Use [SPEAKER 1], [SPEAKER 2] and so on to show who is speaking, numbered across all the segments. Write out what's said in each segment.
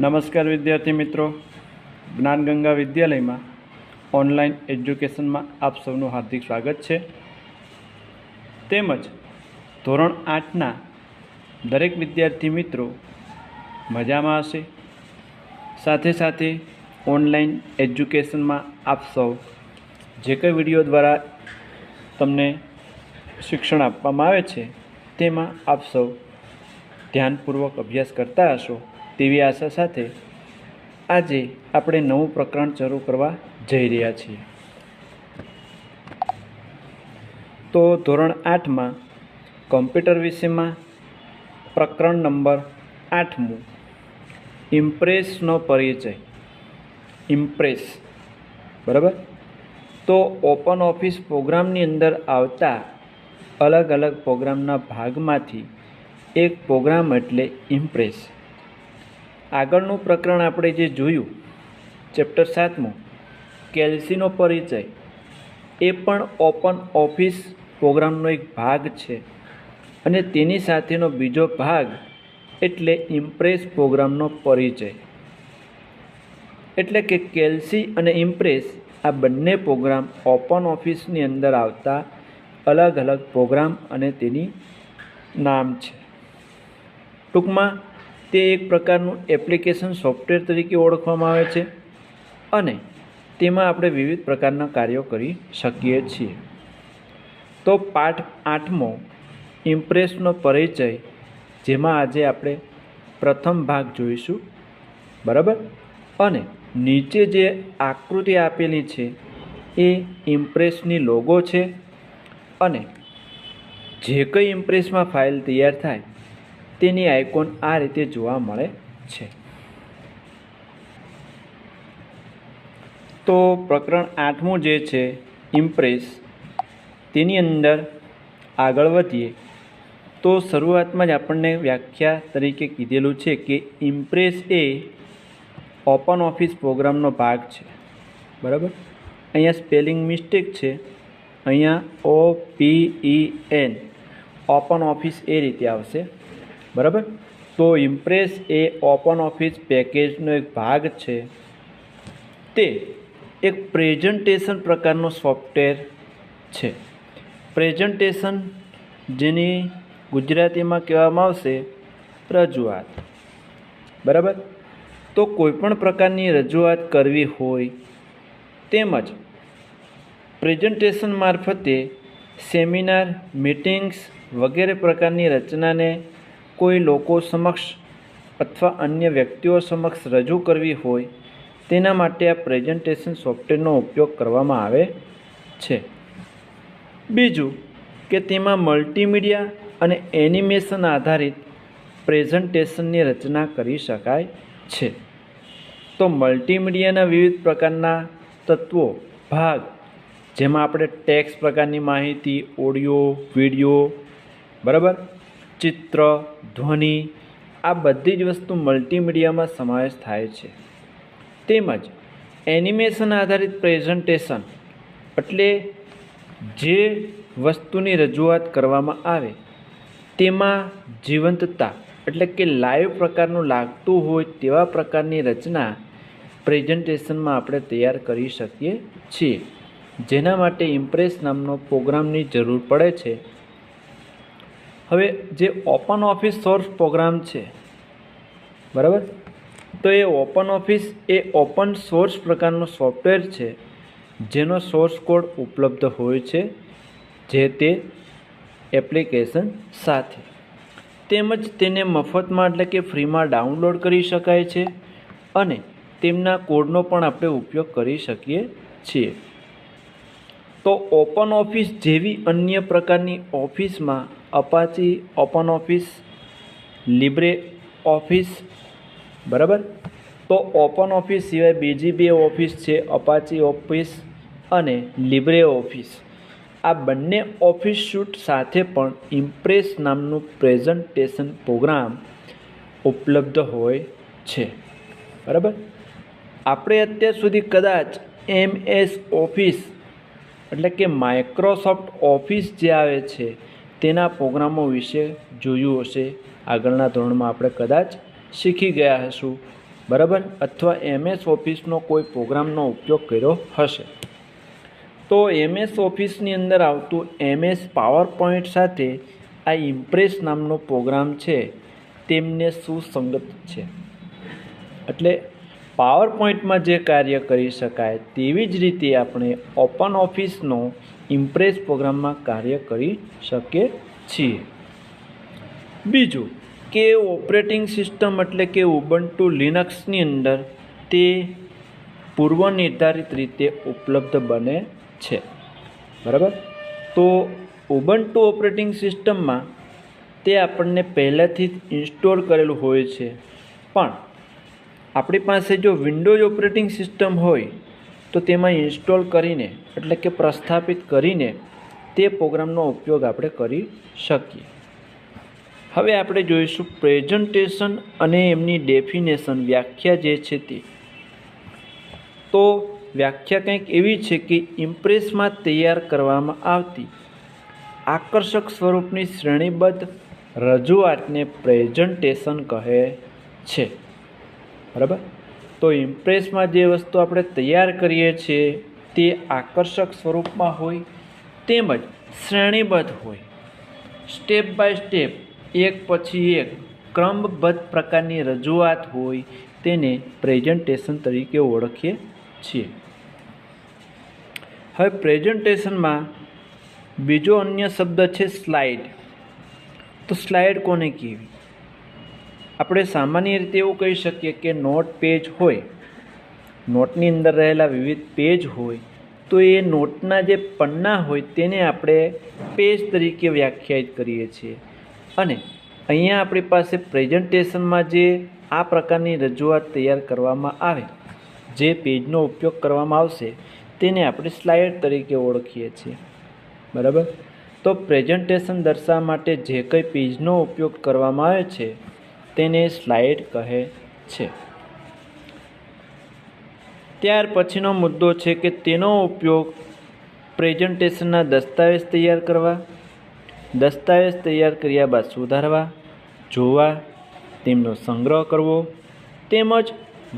[SPEAKER 1] નમસ્કાર વિદ્યાર્થી મિત્રો. જ્ઞાનગંગા વિદ્યાલયમાં ઓનલાઈન એજ્યુકેશનમાં આપ સૌનું હાર્દિક સ્વાગત છે. તેમજ ધોરણ આઠના દરેક વિદ્યાર્થી મિત્રો મજામાં હશે. સાથે સાથે ઓનલાઈન એજ્યુકેશનમાં આપ સૌ જે કંઈ વીડિયો દ્વારા તમને શિક્ષણ આપવામાં આવે છે, તેમાં આપ સૌ ધ્યાનપૂર્વક અભ્યાસ કરતા હશો. તેવી આશા સાથે આજે આપણે નવું પ્રકરણ શરૂ કરવા જઈ રહ્યા છીએ. તો ધોરણ આઠમાં કોમ્પ્યુટર વિષયમાં પ્રકરણ નંબર આઠમું. ઇમ્પ્રેસનો પરિચય. ઇમ્પ્રેસ. બરાબર? તો ઓપન ઓફિસ પ્રોગ્રામની અંદર આવતા અલગ અલગ પ્રોગ્રામના ભાગમાંથી એક પ્રોગ્રામ એટલે ઇમ્પ્રેસ. આગળનું પ્રકરણ આપણે જે જોયું, ચેપ્ટર સાતમું, કેલ્સીનો પરિચય, એ પણ ઓપન ઓફિસ પ્રોગ્રામનો એક ભાગ છે. અને તેની સાથેનો બીજો ભાગ એટલે ઇમ્પ્રેસ પ્રોગ્રામનો પરિચય. એટલે કે કેલ્સી અને ઇમ્પ્રેસ આ બંને પ્રોગ્રામ ઓપન ઓફિસની અંદર આવતા અલગ અલગ પ્રોગ્રામ અને તેની નામ છે. ટૂંકમાં તે એક પ્રકારનું એપ્લિકેશન સોફ્ટવેર તરીકે ઓળખવામાં આવે છે અને તેમાં આપણે વિવિધ પ્રકારના કાર્યો કરી શકીએ છીએ. તો પાઠ આઠમો, ઇમ્પ્રેસનો પરિચય, જેમાં આજે આપણે પ્રથમ ભાગ જોઈશું. બરાબર? અને નીચે જે આકૃતિ આપેલી છે, એ ઇમ્પ્રેસની લોગો છે અને જે કંઈ ઇમ્પ્રેસમાં ફાઇલ તૈયાર થાય તેની આઇકોન આ રીતે જોવા મળે છે. તો પ્રકરણ આઠમું જે છે ઇમ્પ્રેસ તેની અંદર આગળ વધીએ. તો શરૂઆતમાં જ આપણને વ્યાખ્યા તરીકે કીધેલું છે કે ઇમ્પ્રેસ એ ઓપન ઓફિસ પ્રોગ્રામનો ભાગ છે. બરાબર? અહીંયા સ્પેલિંગ મિસ્ટેક છે. અહીંયા O P E N open office એ રીતે આવશે. બરાબર? તો ઇમ્પ્રેસ એ ઓપન ઓફિસ પેકેજનો એક ભાગ છે. તે એક પ્રેઝન્ટેશન પ્રકારનો સોફ્ટવેર છે. પ્રેઝન્ટેશન જેની ગુજરાતીમાં કહેવામાં આવશે રજૂઆત. બરાબર? તો કોઈપણ પ્રકારની રજૂઆત કરવી હોય તેમજ પ્રેઝન્ટેશન મારફતે સેમિનાર મિટિંગ્સ વગેરે પ્રકારની રચનાને કોઈ લોકો સમક્ષ અથવા અન્ય વ્યક્તિઓ સમક્ષ રજૂ કરવી હોય, તેના માટે આ પ્રેઝન્ટેશન સોફ્ટવેરનો ઉપયોગ કરવામાં આવે છે. બીજું કે તેમાં મલ્ટીમીડિયા અને એનિમેશન આધારિત પ્રેઝન્ટેશનની રચના કરી શકાય છે. તો મલ્ટીમીડિયાના વિવિધ પ્રકારના તત્વો, ભાગ, જેમાં આપણે ટેક્સ પ્રકારની માહિતી ઓડિયો વીડિયો બરાબર? ચિત્ર, ધ્વનિ, આ બધી જ વસ્તુ મલ્ટીમીડિયામાં સમાવેશ થાય છે. તેમજ એનિમેશન આધારિત પ્રેઝન્ટેશન એટલે જે વસ્તુની રજૂઆત કરવામાં આવે, તેમાં જીવંતતા એટલે કે લાઈવ પ્રકારનું લાગતું હોય તેવા પ્રકારની રચના પ્રેઝન્ટેશનમાં આપણે તૈયાર કરી શકીએ છીએ. જેના માટે ઇમ્પ્રેસ નામનો પ્રોગ્રામની જરૂર પડે છે. હવે જે ઓપન ઓફિસ સોર્સ પ્રોગ્રામ છે, બરાબર? તો એ ઓપન ઓફિસ એ ઓપન સોર્સ પ્રકારનો સોફ્ટવેર છે, જેનો સોર્સ કોડ ઉપલબ્ધ હોય છે, જે તે એપ્લિકેશન સાથે. તેમજ તેને મફતમાં એટલે કે ફ્રીમાં ડાઉનલોડ કરી શકાય છે અને તેમના કોડનો પણ આપણે ઉપયોગ કરી શકીએ છીએ. તો ઓપન ઓફિસ જેવી અન્ય પ્રકારની ઓફિસમાં Apache open office Libre office બરાબર? તો ઓપન ઓફિસ સિવાય બીજી બે ઓફિસ છે અપાચી ઓફિસ અને લિબ્રે ઓફિસ આ બંને ઓફિસ શૂટ સાથે પણ ઇમ્પ્રેસ નામનું પ્રેઝન્ટેશન પ્રોગ્રામ ઉપલબ્ધ હોય છે. બરાબર? આપણે અત્યાર સુધી કદાચ એમ એસ ઓફિસ એટલે કે માઇક્રોસોફ્ટ ઓફિસ જે આવે છે, તેના પ્રોગ્રામો વિશે જોયું હશે. આગળના ધોરણમાં આપણે કદાચ શીખી ગયા હશું. બરાબર? અથવા એમએસ ઓફિસનો કોઈ પ્રોગ્રામનો ઉપયોગ કર્યો હશે. તો એમએસ ઓફિસની અંદર આવતું એમએસ પાવર પોઈન્ટ સાથે આ ઇમ્પ્રેસ નામનો પ્રોગ્રામ છે, તેમને સુસંગત છે. એટલે પાવર પોઈન્ટમાં જે કાર્ય કરી શકાય તેવી જ રીતે આપણે ઓપન ઓફિસનો ઇમ્પ્રેસ પ્રોગ્રામમાં કાર્ય કરી શકીએ છીએ. બીજું, કે ઓપરેટિંગ સિસ્ટમ એટલે કે ઉબન્ટુ લિનક્સની અંદર તે પૂર્વ નિર્ધારિત રીતે ઉપલબ્ધ બને છે. બરાબર? તો ઉબન્ટુ ઓપરેટિંગ સિસ્ટમમાં તે આપણને પહેલાંથી જ ઇન્સ્ટોલ કરેલું હોય છે. પણ આપણી પાસે જો વિન્ડોઝ ઓપરેટિંગ સિસ્ટમ હોય, તો તેમાં ઇન્સ્ટોલ કરીને, એટલે કે પ્રસ્થાપિત કરીને, તે પ્રોગ્રામનો ઉપયોગ આપણે કરી શકીએ. હવે આપણે જોઈશું પ્રેઝન્ટેશન અને એમની ડેફિનેશન વ્યાખ્યા જે છે તે. તો વ્યાખ્યા કંઈક એવી છે કે ઇમ્પ્રેસમાં તૈયાર કરવામાં આવતી આકર્ષક સ્વરૂપની શ્રેણીબદ્ધ રજૂઆતને પ્રેઝન્ટેશન કહે છે. બરાબર? તો ઇમ્પ્રેસમાં જે વસ્તુ આપણે તૈયાર કરીએ છીએ, તે આકર્ષક સ્વરૂપમાં હોય, તેમજ શ્રેણીબદ્ધ હોય. સ્ટેપ બાય સ્ટેપ એક પછી એક, ક્રમબદ્ધ પ્રકારની રજૂઆત હોય, તેને પ્રેઝન્ટેશન તરીકે ઓળખીએ છીએ. હવે પ્રેઝન્ટેશનમાં બીજો અન્ય શબ્દ છે સ્લાઇડ તો સ્લાઇડ કોને કહેવી? આપણે સામાન્ય રીતે એવું કહી શકીએ કે નોટ પેજ હોય, નોટની અંદર રહેલા વિવિધ પેજ હોય, તો એ નોટના જે પન્ના હોય તેને આપણે પેજ તરીકે વ્યાખ્યાયિત કરીએ છીએ. અને અહીંયા આપણી પાસે પ્રેઝન્ટેશનમાં જે આ પ્રકારની રજૂઆત તૈયાર કરવામાં આવે, જે પેજનો ઉપયોગ કરવામાં આવશે, તેને આપણે સ્લાઇડ તરીકે ઓળખીએ છીએ. બરાબર? તો પ્રેઝન્ટેશન દર્શાવવા માટે જે કંઈ પેજનો ઉપયોગ કરવામાં આવે છે તેને સ્લાઇડ કહે છે. ત્યાર પછીનો મુદ્દો છે કે તેનો ઉપયોગ પ્રેઝન્ટેશનના દસ્તાવેજ તૈયાર કરવા, દસ્તાવેજ તૈયાર કર્યા બાદ સુધારવા, જોવા, તેમનો સંગ્રહ કરવો, તેમજ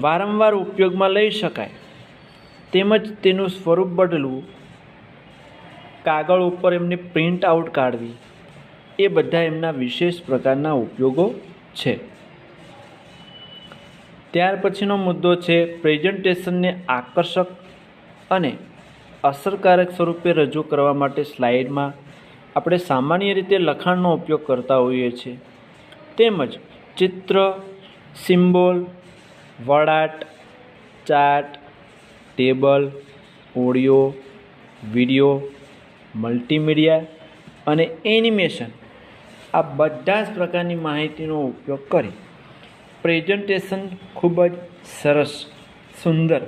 [SPEAKER 1] વારંવાર ઉપયોગમાં લઈ શકાય, તેમજ તેનું સ્વરૂપ બદલવું, કાગળ ઉપર એમની પ્રિન્ટ આઉટ કાઢવી, એ બધા એમના વિશેષ પ્રકારના ઉપયોગો છે. ત્યાર પછીનો મુદ્દો છે પ્રેઝન્ટેશનને આકર્ષક અને અસરકારક સ્વરૂપે રજૂ કરવા માટે સ્લાઇડમાં આપણે સામાન્ય રીતે લખાણનો ઉપયોગ કરતા હોઈએ છીએ. તેમજ ચિત્ર, symbol વડાટ chart, table, audio, video, multimedia અને એનિમેશન આ બધા જ પ્રકારની માહિતીનો ઉપયોગ કરી. પ્રેઝન્ટેશન ખૂબ જ સરસ, સુંદર,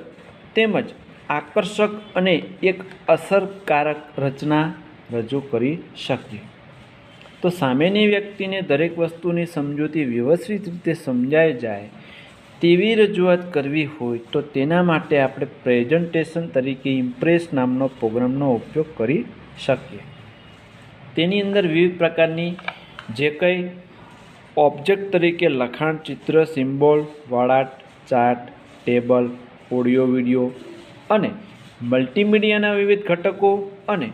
[SPEAKER 1] તેમજ આકર્ષક અને એક અસરકારક રચના રજૂ કરી શકીએ તો સામેની વ્યક્તિને દરેક વસ્તુની સમજૂતી વ્યવસ્થિત રીતે સમજાઈ જાય તેવી રજૂઆત કરવી હોય તો તેના માટે આપણે પ્રેઝન્ટેશન તરીકે ઇમ્પ્રેસ નામનો પ્રોગ્રામનો ઉપયોગ કરી શકીએ. તેની અંદર વિવિધ પ્રકારની જે કંઈ ઓબ્જેક્ટ તરીકે લખાણ, ચિત્ર સિમ્બોલ વડાટ ચાર્ટ ટેબલ ઓડિયો વિડિયો અને મલ્ટીમીડિયાના વિવિધ ઘટકો અને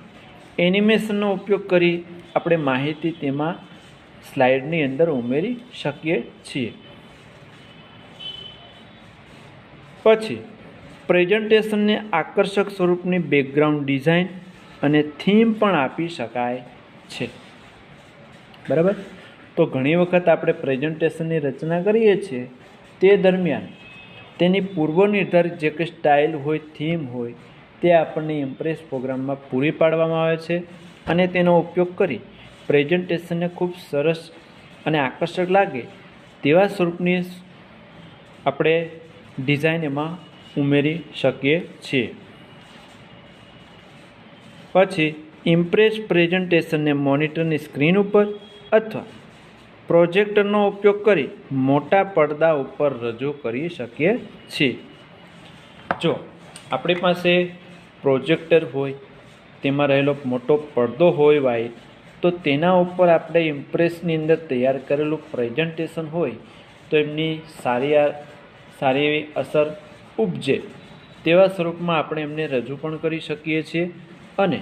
[SPEAKER 1] એનિમેશનનો ઉપયોગ કરી આપણે માહિતી તેમાં સ્લાઇડની અંદર ઉમેરી શકીએ છીએ. પછી પ્રેઝન્ટેશનને આકર્ષક સ્વરૂપની બેકગ્રાઉન્ડ ડિઝાઇન અને થીમ પણ આપી શકાય છે. બરાબર? તો ઘણી વખત આપણે પ્રેઝન્ટેશનની રચના કરીએ છીએ તે દરમિયાન તેની પૂર્વ નિર્ધારિત જે કંઈ સ્ટાઇલ હોય, થીમ હોય, તે આપણને ઇમ્પ્રેસ પ્રોગ્રામમાં પૂરી પાડવામાં આવે છે અને તેનો ઉપયોગ કરી પ્રેઝન્ટેશનને ખૂબ સરસ અને આકર્ષક લાગે તેવા સ્વરૂપની આપણે ડિઝાઇન એમાં ઉમેરી શકીએ છીએ. પછી ઇમ્પ્રેસ પ્રેઝન્ટેશનને મોનિટરની સ્ક્રીન ઉપર અથવા પ્રોજેક્ટરનો ઉપયોગ કરી મોટા પડદા ઉપર રજૂ કરી શકીએ છીએ. જો આપણી પાસે પ્રોજેક્ટર હોય, તેમાં રહેલો મોટો પડદો હોય વાઈટ તો તેના ઉપર આપણે ઇમ્પ્રેસની અંદર તૈયાર કરેલું પ્રેઝન્ટેશન હોય, તો એમની સારી સારી એવી અસર ઉપજે. તેવા સ્વરૂપમાં આપણે એમને રજૂ પણ કરી શકીએ છીએ અને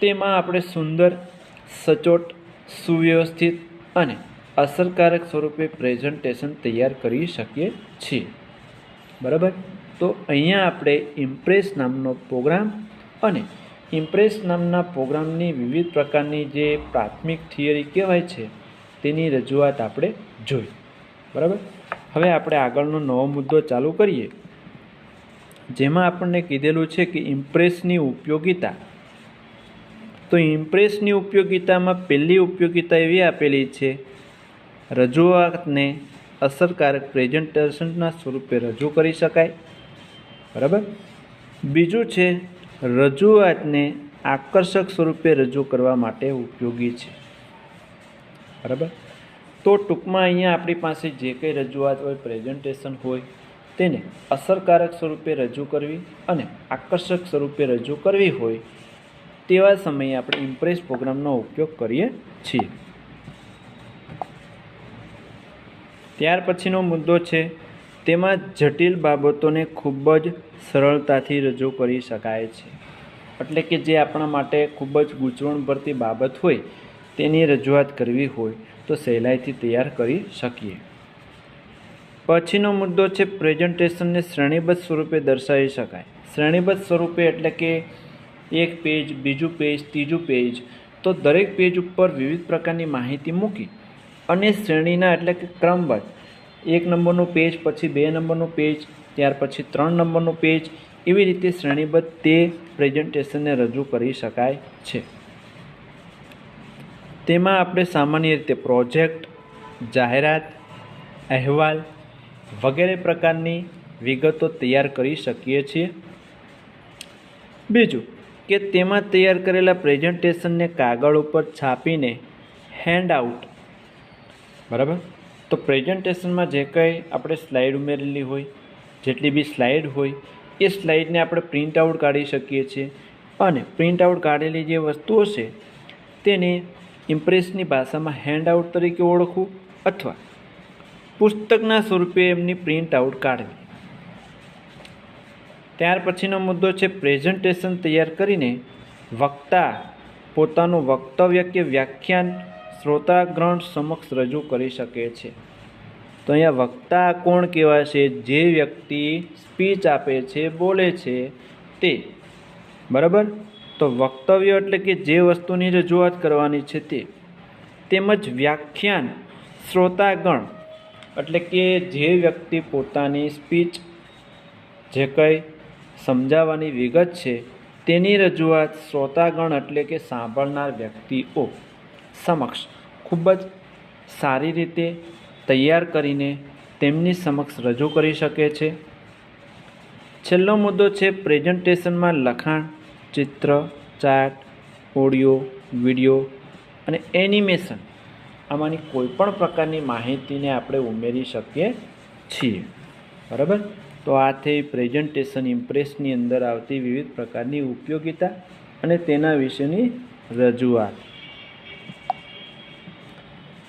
[SPEAKER 1] તેમાં આપણે સુંદર, સચોટ સુવ્યવસ્થિત અને અસરકારક સ્વરૂપે પ્રેઝન્ટેશન તૈયાર કરી શકીએ છીએ. બરાબર? તો અહીંયા આપણે ઇમ્પ્રેસ નામનો પ્રોગ્રામ અને ઇમ્પ્રેસ નામના પ્રોગ્રામની વિવિધ પ્રકારની જે પ્રાથમિક થિયરી કહેવાય છે, તેની રજૂઆત આપણે જોઈ. બરાબર? હવે આપણે આગળનો નવો મુદ્દો ચાલુ કરીએ. જેમાં આપણને કીધેલું છે કે ઇમ્પ્રેસની ઉપયોગિતા તો ઇમ્પ્રેસની ઉપયોગિતામાં પહેલી ઉપયોગિતા એવી આપેલી છે, રજૂઆતને અસરકારક પ્રેઝન્ટેશનના સ્વરૂપે રજૂ કરી શકાય. બરાબર? બીજું છે, રજૂઆતને આકર્ષક સ્વરૂપે રજૂ કરવા માટે ઉપયોગી છે. બરાબર? તો ટૂંકમાં અહીંયા આપણી પાસે જે કંઈ રજૂઆત હોય, પ્રેઝન્ટેશન હોય, તેને અસરકારક સ્વરૂપે રજૂ કરવી અને આકર્ષક સ્વરૂપે રજૂ કરવી હોય તેવા સમયે આપણે ઇમ્પ્રેસ પ્રોગ્રામનો ઉપયોગ કરીએ છીએ. ત્યાર પછીનો મુદ્દો છે, તેમાં જટિલ બાબતોને ખૂબ જ સરળતાથી રજૂ કરી શકાય છે. એટલે કે જે આપણા માટે ખૂબ જ ગૂંચવણ ભરતી બાબત હોય, તેની રજૂઆત કરવી હોય, તો સહેલાઈથી તૈયાર કરી શકીએ. પછીનો મુદ્દો છે પ્રેઝન્ટેશનને શ્રેણીબદ્ધ સ્વરૂપે દર્શાવી શકાય. શ્રેણીબદ્ધ સ્વરૂપે એટલે કે એક પેજ બીજું પેજ ત્રીજું પેજ તો દરેક પેજ ઉપર વિવિધ પ્રકારની માહિતી મૂકી. અને શ્રેણીના એટલે કે ક્રમબદ્ધ. એક નંબરનું પેજ પછી બે નંબરનું પેજ ત્યાર પછી ત્રણ નંબરનું પેજ એવી રીતે શ્રેણીબદ્ધ તે પ્રેઝન્ટેશનને રજૂ કરી શકાય છે. તેમાં આપણે સામાન્ય રીતે પ્રોજેક્ટ જાહેરાત, અહેવાલ વગેરે પ્રકારની વિગતો તૈયાર કરી શકીએ છીએ. બીજું કે તેમાં તૈયાર કરેલા પ્રેઝન્ટેશનને કાગળ ઉપર છાપીને હેન્ડ આઉટ બરાબર? તો પ્રેઝન્ટેશનમાં જે કંઈ આપણે સ્લાઇડ ઉમેરેલી હોય, જેટલી બી સ્લાઇડ હોય, એ સ્લાઇડને આપણે પ્રિન્ટ આઉટ કાઢી શકીએ છીએ. અને પ્રિન્ટ આઉટ કાઢેલી જે વસ્તુઓ છે, તેને ઇમ્પ્રેસની ભાષામાં હેન્ડ આઉટ તરીકે ઓળખવું અથવા પુસ્તકના સ્વરૂપે એમની પ્રિન્ટ આઉટ કાઢવી. ત્યાર પછીનો મુદ્દો છે પ્રેઝન્ટેશન તૈયાર કરીને વક્તા પોતાનું વક્તવ્ય કે વ્યાખ્યાન શ્રોતાગ્રહણ સમક્ષ રજૂ કરી શકે છે. તો અહીંયા વક્તા કોણ કહેવાય છે? જે વ્યક્તિ સ્પીચ આપે છે, બોલે છે તે. બરાબર? તો વક્તવ્ય એટલે કે જે વસ્તુની રજૂઆત કરવાની છે તે. તેમજ વ્યાખ્યાન શ્રોતાગણ એટલે કે જે વ્યક્તિ પોતાની સ્પીચ જે કંઈ સમજાવવાની વિગત છે. તેની રજૂઆત શ્રોતાગણ એટલે કે સાંભળનાર વ્યક્તિઓ સમક્ષ ખૂબ જ સારી રીતે તૈયાર કરીને તેમની સમક્ષ રજૂ કરી શકે છે. છેલ્લો મુદ્દો છે પ્રેઝન્ટેશનમાં લખાણ, ચિત્ર, ચાર્ટ, ઓડિયો, વીડિયો અને એનિમેશન આમાંની કોઈપણ પ્રકારની માહિતીને આપણે ઉમેરી શકીએ છીએ. બરાબર? તો આ થઈ પ્રેઝન્ટેશન ઇમ્પ્રેસની અંદર આવતી વિવિધ પ્રકારની ઉપયોગિતા અને તેના વિશેની રજૂઆત.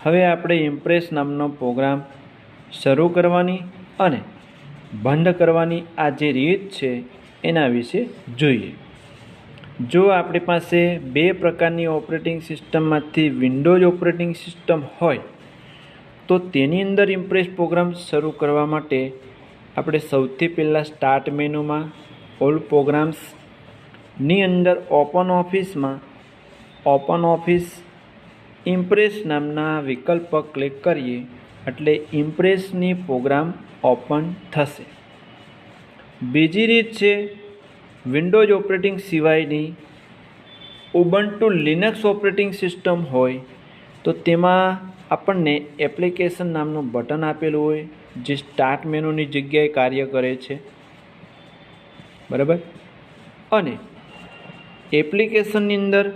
[SPEAKER 1] હવે આપણે ઇમ્પ્રેસ નામનો પ્રોગ્રામ શરૂ કરવાની અને બંધ કરવાની આ જે રીત છે એના વિશે જોઈએ. જો આપણી પાસે બે પ્રકારની ઓપરેટિંગ સિસ્ટમમાંથી વિન્ડોઝ ઓપરેટિંગ સિસ્ટમ હોય, તો તેની અંદર ઇમ્પ્રેસ પ્રોગ્રામ શરૂ કરવા માટે આપણે સૌથી પહેલાં સ્ટાર્ટ મેનુમાં ઓલ પ્રોગ્રામ્સની અંદર ઓપન ઓફિસમાં ઓપન ઓફિસ ઇમ્પ્રેસ નામના વિકલ્પ પર ક્લિક કરીએ એટલે ઇમ્પ્રેસની પ્રોગ્રામ ઓપન થશે. બીજી રીત છે વિન્ડોઝ ઓપરેટિંગ સિવાયની ઉબન્ટુ લિનક્સ ઓપરેટિંગ સિસ્ટમ હોય તો તેમાં આપણને એપ્લિકેશન નામનું બટન આપેલું હોય. જે સ્ટાર્ટ મેનુની જગ્યાએ કાર્ય કરે છે. બરાબર? અને એપ્લિકેશનની અંદર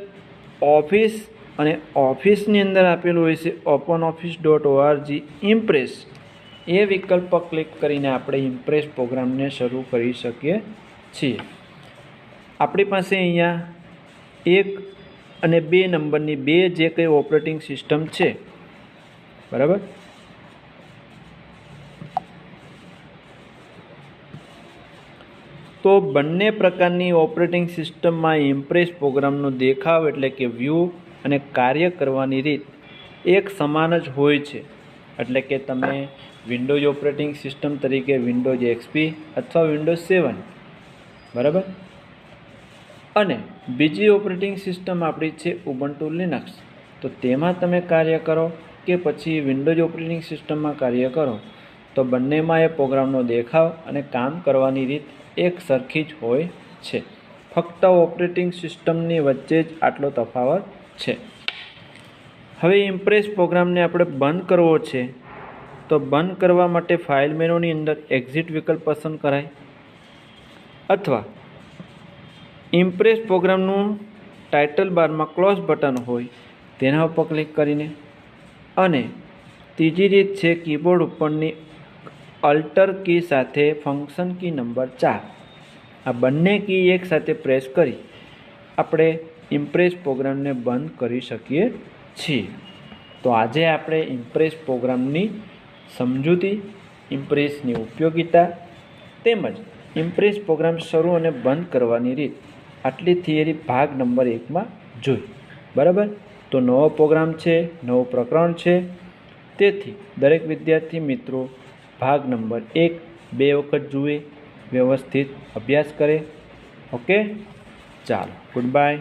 [SPEAKER 1] ઓફિસ અને ઓફિસની અંદર આપેલું હોય છે open office dot ORG Impress એ વિકલ્પ પર ક્લિક કરીને આપણે ઇમ્પ્રેસ પ્રોગ્રામને શરૂ કરી શકીએ છીએ. આપણી પાસે અહીંયા એક અને બે નંબરની બે જે કંઈ ઓપરેટિંગ સિસ્ટમ છે. બરાબર? તો બંને પ્રકારની ઓપરેટિંગ સિસ્ટમમાં ઇમ્પ્રેસ પ્રોગ્રામનો દેખાવ એટલે કે વ્યૂ અને કાર્ય કરવાની રીત એક સમાન જ હોય છે. એટલે કે તમે વિન્ડોઝ ઓપરેટિંગ સિસ્ટમ તરીકે વિન્ડોઝ એક્સપી અથવા વિન્ડોઝ સેવન બરાબર? અને બીજી ઓપરેટિંગ સિસ્ટમ આપણી છે ઉબન્ટુ લિનક્સ તો તેમાં તમે કાર્ય કરો કે પછી વિન્ડોઝ ઓપરેટિંગ સિસ્ટમમાં કાર્ય કરો. તો બંનેમાં એ પ્રોગ્રામનો દેખાવ અને કામ કરવાની રીત એક સરખી જ હોય છે. ફક્ત ઓપરેટિંગ સિસ્ટમની વચ્ચે જ આટલો તફાવત છે. હવે ઇમ્પ્રેસ પ્રોગ્રામને આપણે બંધ કરવો છે. તો બંધ કરવા માટે ફાઇલ મેનુની અંદર એક્ઝિટ વિકલ્પ પસંદ કરાય. અથવા ઇમ્પ્રેસ પ્રોગ્રામનું ટાઇટલ બારમાં ક્લોઝ બટન હોય, તેના ઉપર ક્લિક કરીને. અને ત્રીજી રીત છે કીબોર્ડ ઉપરની અલ્ટર કી સાથે ફંક્શન કી નંબર ચાર. આ બંને કી એક સાથે પ્રેસ કરી આપણે ઇમ્પ્રેસ પ્રોગ્રામને બંધ કરી શકીએ છીએ. તો આજે આપણે ઇમ્પ્રેસ પ્રોગ્રામની સમજૂતી, ઇમ્પ્રેસની ઉપયોગિતા તેમજ ઇમ્પ્રેસ પ્રોગ્રામ શરૂ અને બંધ કરવાની રીત, આટલી થિયરી ભાગ નંબર એકમાં જોઈ. બરાબર? તો નવો પ્રોગ્રામ છે, નવું પ્રકરણ છે. તેથી દરેક વિદ્યાર્થી મિત્રો ભાગ નંબર એક બે વખત જુએ વ્યવસ્થિત અભ્યાસ કરે. ઓકે? ચાલો ગુડ બાય